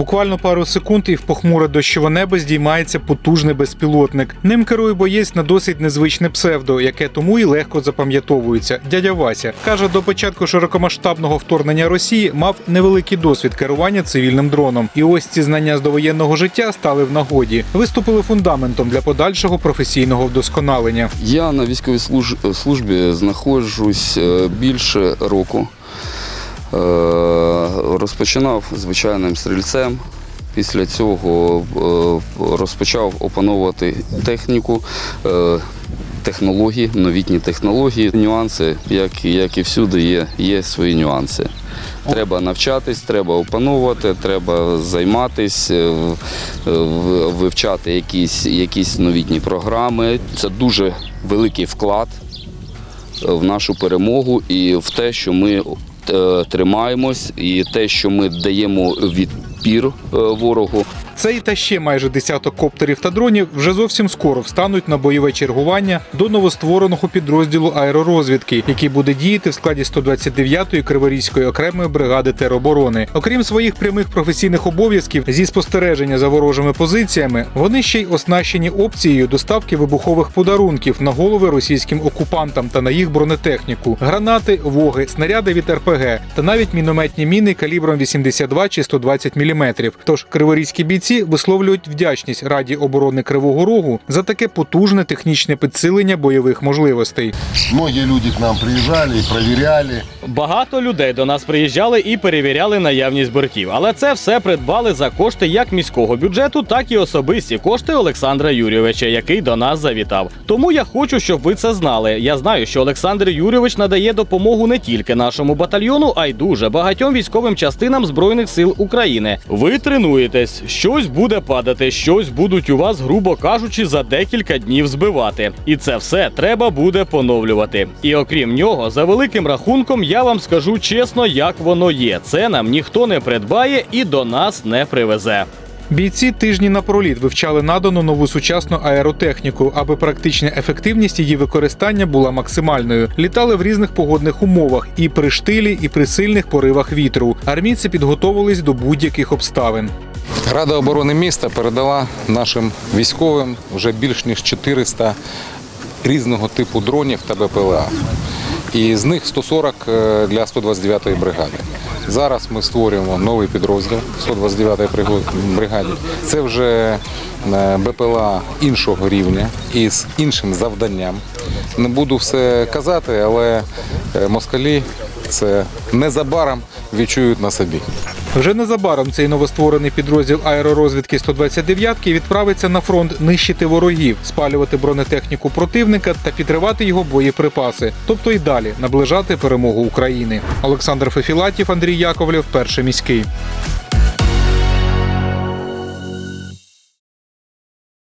Буквально пару секунд і в похмуре дощове небо здіймається потужний безпілотник. Ним керує боєць на досить незвичне псевдо, яке тому і легко запам'ятовується. Дядя Вася каже, до початку широкомасштабного вторгнення Росії мав невеликий досвід керування цивільним дроном. І ось ці знання з довоєнного життя стали в нагоді. Виступили фундаментом для подальшого професійного вдосконалення. Я на військовій служ- службі знаходжусь е, більше року. Е, Розпочинав звичайним стрільцем. Після цього е, розпочав опановувати техніку, е, технології, новітні технології. Нюанси, як, як і всюди, є, є свої нюанси. Треба навчатись, треба опановувати, треба займатися, вивчати якісь, якісь новітні програми. Це дуже великий вклад в нашу перемогу і в те, що ми е, тримаємось, і те, що ми даємо відпір е, ворогу. Цей та ще майже десяток коптерів та дронів вже зовсім скоро встануть на бойове чергування до новоствореного підрозділу аеророзвідки, який буде діяти в складі 129-ї Криворізької окремої бригади тероборони. Окрім своїх прямих професійних обов'язків зі спостереження за ворожими позиціями, вони ще й оснащені опцією доставки вибухових подарунків на голови російським окупантам та на їх бронетехніку, гранати, воги, снаряди від РПГ та навіть мінометні міни калібром 82 чи 120 мм. Тож криворізькі бійці висловлюють вдячність Раді оборони Кривого Рогу за таке потужне технічне підсилення бойових можливостей. Многие люди к нам приезжали и проверяли. Багато людей до нас приїжджали і перевіряли наявність бортів, але це все придбали за кошти як міського бюджету, так і особисті кошти Олександра Юрійовича, який до нас завітав. Тому я хочу, щоб ви це знали. Я знаю, що Олександр Юрійович надає допомогу не тільки нашому батальйону, а й дуже багатьом військовим частинам збройних сил України. Ви тренуєтесь, щось буде падати, щось будуть у вас, грубо кажучи, за декілька днів збивати. І це все треба буде поновлювати. І окрім нього, за великим рахунком, я вам скажу чесно, як воно є. Це нам ніхто не придбає і до нас не привезе. Бійці тижні напроліт вивчали надану нову сучасну аеротехніку, аби практична ефективність її використання була максимальною. Літали в різних погодних умовах і при штилі, і при сильних поривах вітру. Армійці підготовились до будь-яких обставин. Рада оборони міста передала нашим військовим вже більш ніж 400 різного типу дронів та БПЛА. І з них 140 е, для 129-ї бригади. Зараз ми створюємо новий підрозділ 129-ї приго- бригаді. Це вже е, БПЛА іншого рівня і з іншим завданням. Не буду все казати, але е, москалі це незабаром відчують на собі. Вже незабаром цей новостворений підрозділ аеророзвідки 129-ки відправиться на фронт нищити ворогів, спалювати бронетехніку противника та підривати його боєприпаси, тобто й далі наближати перемогу України. Олександр Фефілатів, Андрій Яковлев, перший міський.